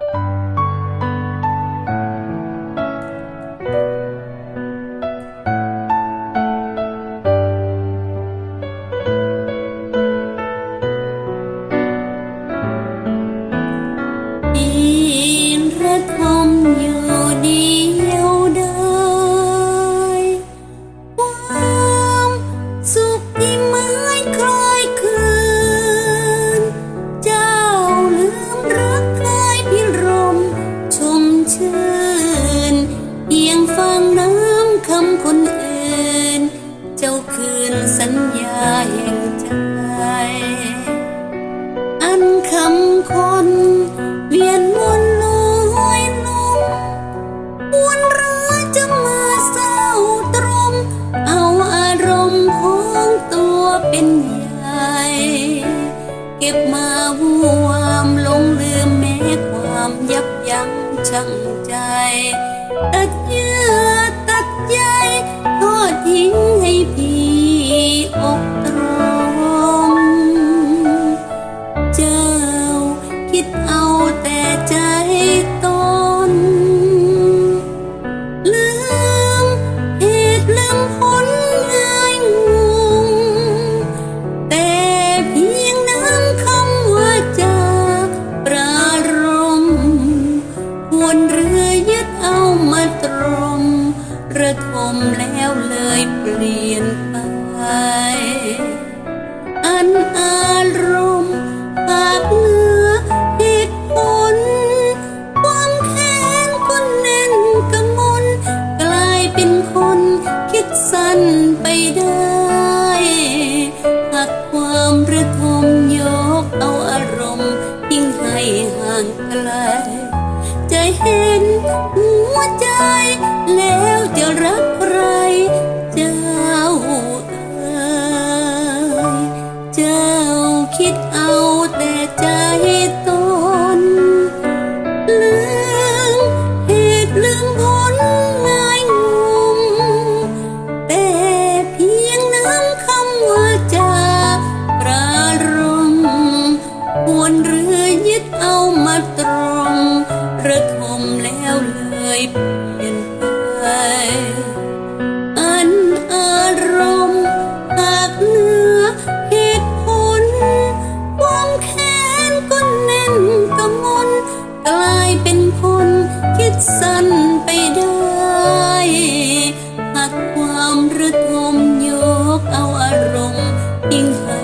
ปี ชื่นเอียงฟังน้ำคำคนอื่น เจ้าคืนสัญญาแห่งใจ อันคำคนเวียนวนลอยลมวนร้าจะมาเศร้าตรม เอาอารมณ์ของตัวเป็นใหญ่ เก็บมาห่ว ควรเรือยึดเอามาตรมระทมแล้วเลยเปลี่ยนไป อันอารมณ์ปากเหนือเหตุผลความแค้นคนแน่นกำมลกลายเป็นคนคิดสั้นไปได้หากความระทมยกเอาอารมณ์ทิ้งให้ห่างไกล เห็นหัวใจ แล้วจะรักใครเจ้าเอ๋ยเจ้าคิดเอาแต่ใจ ยเปลี่ยนไปอันอารมณ์หากเนื้อเหตุผลความแค้นก็แน่นกระมนกลายเป็นคนคิดสั้นไปได้หากความระทมยกเอาอารมณ์ยิ่งให้